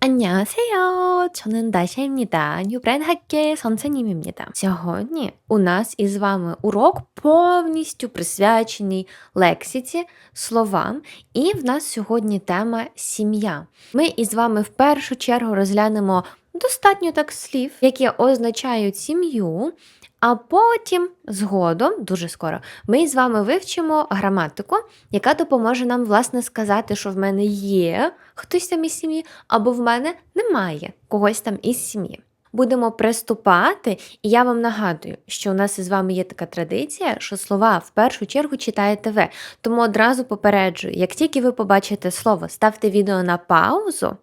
안녕하세요. 저는 다샤입니다. 뉴브랜드 학교의 선생님입니다. Сьогодні у нас із вами урок повністю присвячений лексиці, словам, і в нас сьогодні тема сім'я. Ми із вами в першу чергу розглянемо достатньо так слів, які означають сім'ю. А потім, згодом, дуже скоро, ми з вами вивчимо граматику, яка допоможе нам, власне, сказати, що в мене є хтось там із сім'ї, або в мене немає когось там із сім'ї. Будемо приступати, і я вам нагадую, що у нас із вами є така традиція, що слова в першу чергу читаєте ви. Тому одразу попереджую, як тільки ви побачите слово, ставте відео на паузу,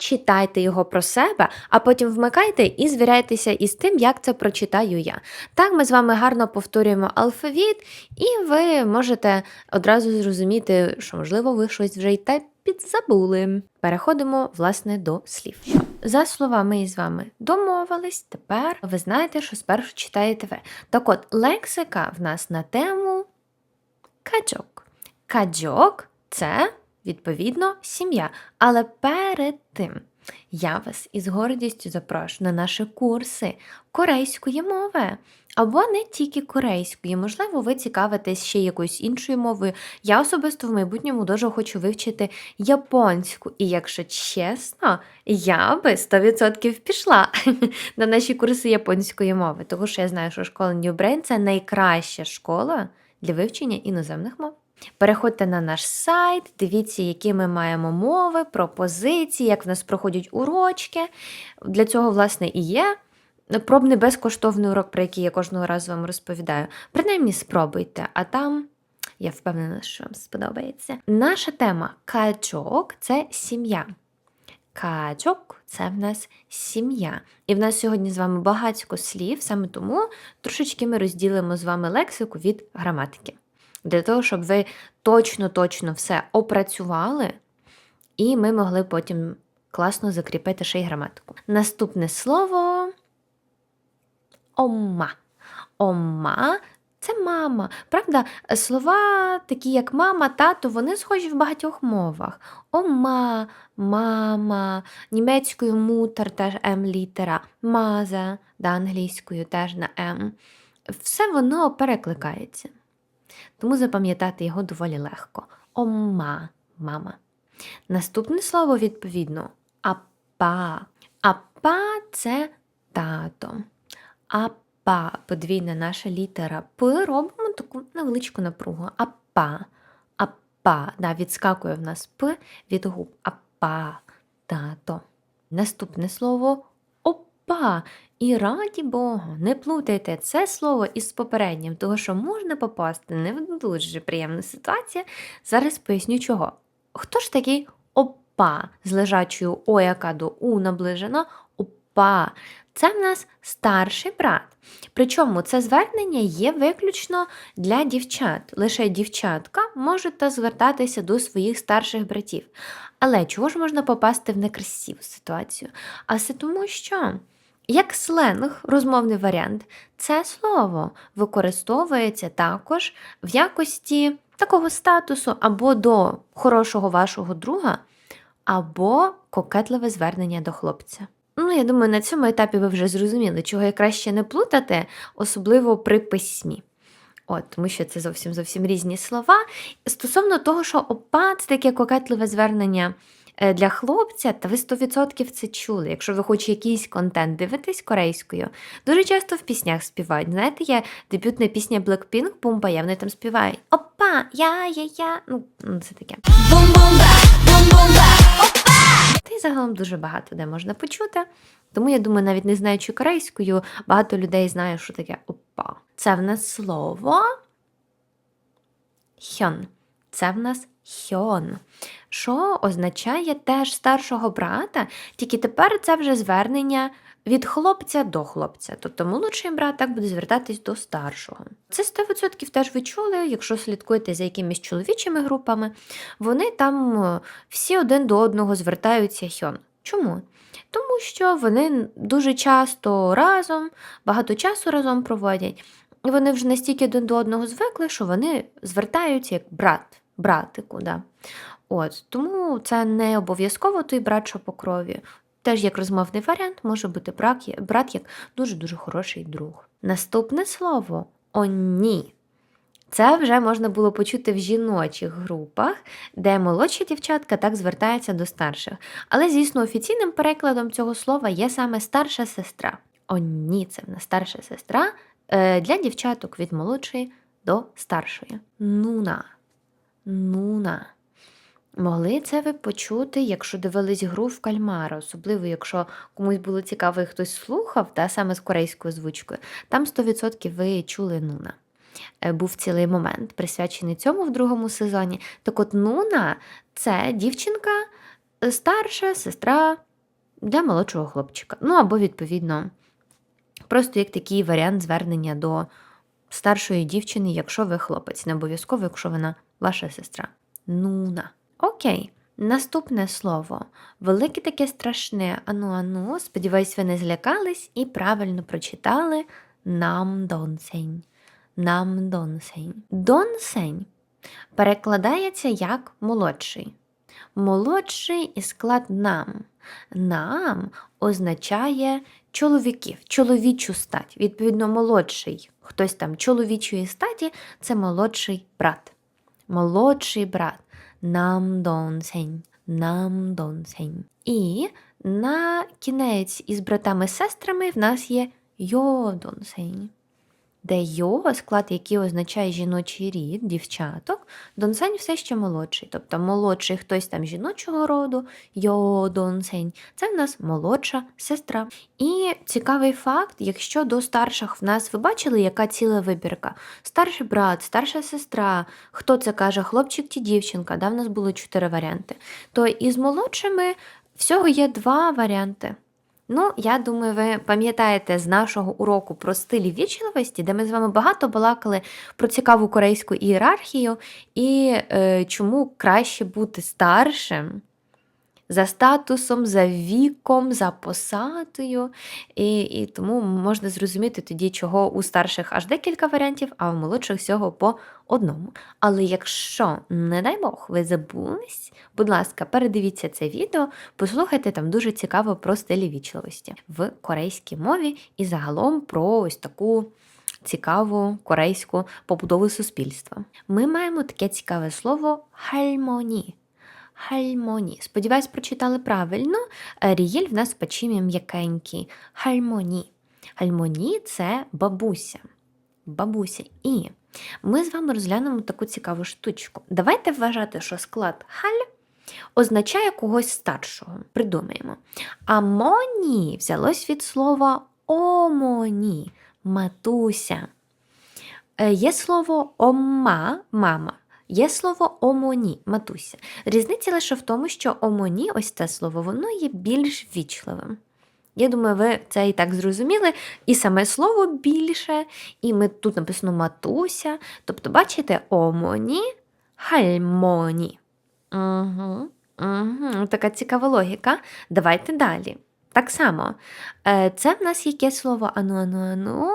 читайте його про себе, а потім вмикайте і звіряйтеся із тим, як це прочитаю я. Так ми з вами гарно повторюємо алфавіт, і ви можете одразу зрозуміти, що, можливо, ви щось вже й те підзабули. Переходимо, власне, до слів. За словами із вами домовились, тепер ви знаєте, що спершу читаєте ви. Так от, лексика в нас на тему качок. Качок це, відповідно, сім'я. Але перед тим я вас із гордістю запрошую на наші курси корейської мови. Або не тільки корейської, можливо, ви цікавитесь ще якоюсь іншою мовою. Я особисто в майбутньому дуже хочу вивчити японську. І якщо чесно, я би 100% пішла на наші курси японської мови, тому що я знаю, що школа New Brain – це найкраща школа для вивчення іноземних мов. Переходьте на наш сайт, дивіться, які ми маємо мови, пропозиції, як в нас проходять урочки. Для цього, власне, і є пробний безкоштовний урок, про який я кожного разу вам розповідаю. Принаймні спробуйте, а там я впевнена, що вам сподобається. Наша тема качок це сім'я. Качок це в нас сім'я. І в нас сьогодні з вами багатько слів, саме тому трошечки ми розділимо з вами лексику від граматики. Для того, щоб ви точно-точно все опрацювали, і ми могли потім класно закріпити ще й граматику. Наступне слово Омма. Омма це мама. Правда, слова, такі як мама, тато, вони схожі в багатьох мовах. Ома, мама, німецькою мутер теж М літера, маза, да, англійською теж на М. Все воно перекликається. Тому запам'ятати його доволі легко. Ома, мама. Наступне слово, відповідно, апа. Апа це тато. Апа, подвійна наша літера П, робимо таку невеличку напругу. Апа, апа. Да, Відскакує в нас П від губ. Апа, тато. Наступне слово опа. І раді Богу, не плутайте це слово із попереднім, тому що можна попасти не в дуже приємну ситуацію. Зараз поясню чого. Хто ж такий опа з лежачою О, яка до У наближена? Опа. Це в нас старший брат. Причому це звернення є виключно для дівчат. Лише дівчатка можуть звертатися до своїх старших братів. Але чого ж можна попасти в некрасиву ситуацію? А це тому, що. Як сленг, розмовний варіант, це слово використовується також в якості такого статусу або до хорошого вашого друга, або кокетливе звернення до хлопця. Ну, я думаю, на цьому етапі ви вже зрозуміли, чого я краще не плутати, особливо при письмі. От, Тому що це зовсім зовсім різні слова. Стосовно того, що опа це таке кокетливе звернення Е, для хлопця, та ви 100% це чули. Якщо ви хоч якийсь контент дивитесь корейською, дуже часто в піснях співають. Знаєте, є дебютна пісня Blackpink, Бумбая, вони там співають Опа, я, я, я. Ну, ну це таке. Та й загалом дуже багато де можна почути. Тому я думаю, навіть не знаючи корейською, багато людей знає, що таке опа. Це в нас слово хьон. Це в нас хьон що означає теж старшого брата, тільки тепер це вже звернення від хлопця до хлопця. Тобто молодший брат так буде звертатись до старшого. Це 100% теж ви чули, якщо слідкуєте за якимись чоловічими групами, вони там е, всі один до одного звертаються хьон. Чому? Тому що вони дуже часто разом, багато часу разом проводять, і вони вже настільки один до одного звикли, що вони звертаються як брат, братику. Да. От, тому це не обов'язково той брат, що по крові. Теж як розмовний варіант може бути брат, як дуже-дуже хороший друг. Наступне слово оні. Це вже можна було почути в жіночих групах, де молодші дівчатка так звертаються до старших. Але, звісно, офіційним перекладом цього слова є саме старша сестра. Оні, це в нас старша сестра е, для дівчаток від молодшої до старшої. Нуна. Нуна. Могли це ви почути, якщо дивились гру в кальмара, особливо якщо комусь було цікаво і хтось слухав, та саме з корейською озвучкою, там 100% ви чули Нуна. Е, Був цілий момент, присвячений цьому в другому сезоні. Так от Нуна це дівчинка, е, старша сестра для молодшого хлопчика. Ну або, відповідно, просто як такий варіант звернення до старшої дівчини, якщо ви хлопець, не обов'язково, якщо вона ваша сестра. Нуна. Окей. Наступне слово. Велике таке страшне. Ану, ану. Сподіваюсь, ви не злякались і правильно прочитали нам донсень. Нам донсень. Донсень перекладається як молодший. Молодший і склад нам. Нам означає чоловіків, чоловічу стать. Відповідно, молодший, хтось там чоловічої статі це молодший брат. Молодший брат. Нам донсень. Нам донсень. І на кінець із братами-сестрами в нас є йодонсень де йо, склад, який означає жіночий рід, дівчаток, донсень все ще молодший. Тобто молодший хтось там жіночого роду, йо донсень, це в нас молодша сестра. І цікавий факт, якщо до старших в нас ви бачили, яка ціла вибірка? Старший брат, старша сестра, хто це каже, хлопчик чи дівчинка, да, в нас було чотири варіанти. То із молодшими всього є два варіанти. Ну, я думаю, ви пам'ятаєте з нашого уроку про стилі вічливості, де ми з вами багато балакали про цікаву корейську ієрархію і е, чому краще бути старшим за статусом, за віком, за посадою. І, і тому можна зрозуміти тоді, чого у старших аж декілька варіантів, а у молодших всього по одному. Але якщо, не дай Бог, ви забулись, будь ласка, передивіться це відео, послухайте там дуже цікаво про стилі вічливості в корейській мові і загалом про ось таку. Цікаву корейську побудову суспільства. Ми маємо таке цікаве слово хальмоні. Хальмоні. Сподіваюсь, прочитали правильно. Е, Рієль в нас в печімі м'якенький. Хальмоні. Хальмоні це бабуся. Бабуся. І ми з вами розглянемо таку цікаву штучку. Давайте вважати, що склад халь означає когось старшого. Придумаємо. А моні взялось від слова омоні, матуся. Е, Є слово омма, мама. Є слово омоні, матуся. Різниця лише в тому, що омоні, ось це слово, воно є більш вічливим. Я думаю, ви це і так зрозуміли. І саме слово більше, і ми тут написано матуся. Тобто, бачите, омоні, хальмоні. Угу, угу. Така цікава логіка. Давайте далі. Так само, е, це в нас яке слово ану, ану, ану.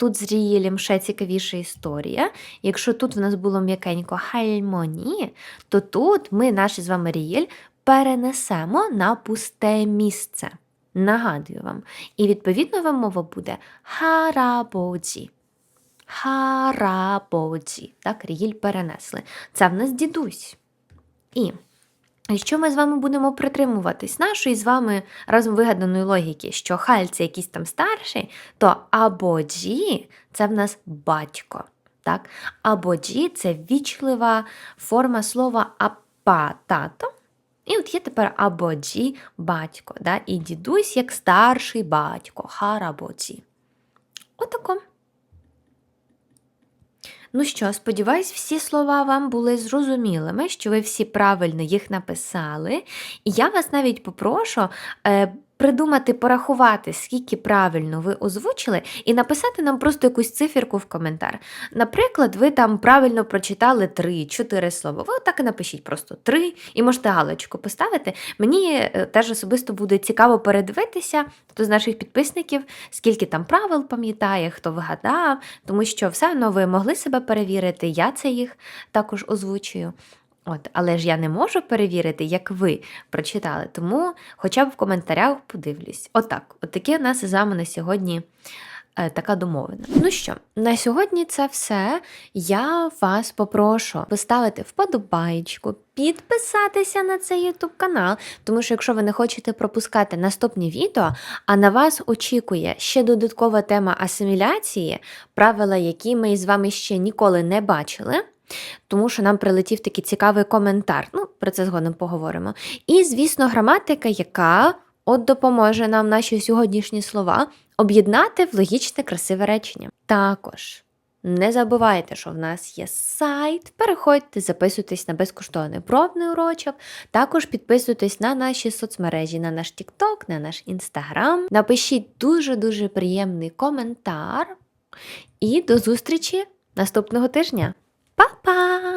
Тут з Рієлем ще цікавіша історія. Якщо тут в нас було м'якенько хальмоні, то тут ми наш з вами Рієль перенесемо на пусте місце. Нагадую вам. І відповідно вимова буде харабоджі. Харабоджі. Так, Рієль перенесли. Це в нас дідусь. І Якщо ми з вами будемо притримуватись нашої з вами разом вигаданої логіки, що халь це якийсь там старший, то абоджі це в нас батько. Так? Абоджі це вічлива форма слова апа тато. І от є тепер абоджі батько. Да? І дідусь як старший батько, харабоджі. Отако. Ну що, сподіваюсь, всі слова вам були зрозумілими, що ви всі правильно їх написали. І я вас навіть попрошу е, придумати, порахувати, скільки правильно ви озвучили, і написати нам просто якусь циферку в коментар. Наприклад, ви там правильно прочитали 3-4 слова. Ви отак і напишіть просто 3 і можете галочку поставити. Мені е, теж особисто буде цікаво передивитися, хто з наших підписників, скільки там правил пам'ятає, хто вигадав, тому що все одно ви могли себе перевірити, я це їх також озвучую. От, але ж я не можу перевірити, як ви прочитали, тому хоча б в коментарях подивлюсь. Отак, от таке у нас з вами на сьогодні е, така домовина. Ну що, на сьогодні це все. Я вас попрошу поставити вподобайку, підписатися на цей YouTube канал, тому що якщо ви не хочете пропускати наступні відео, а на вас очікує ще додаткова тема асиміляції, правила, які ми з вами ще ніколи не бачили. Тому що нам прилетів такий цікавий коментар. Ну, про це згодом поговоримо. І, звісно, граматика, яка от допоможе нам наші сьогоднішні слова об'єднати в логічне красиве речення. Також не забувайте, що в нас є сайт. Переходьте, записуйтесь на безкоштовний пробний урочок. Також підписуйтесь на наші соцмережі, на наш TikTok, на наш Instagram. Напишіть дуже-дуже приємний коментар. І до зустрічі наступного тижня. Papá!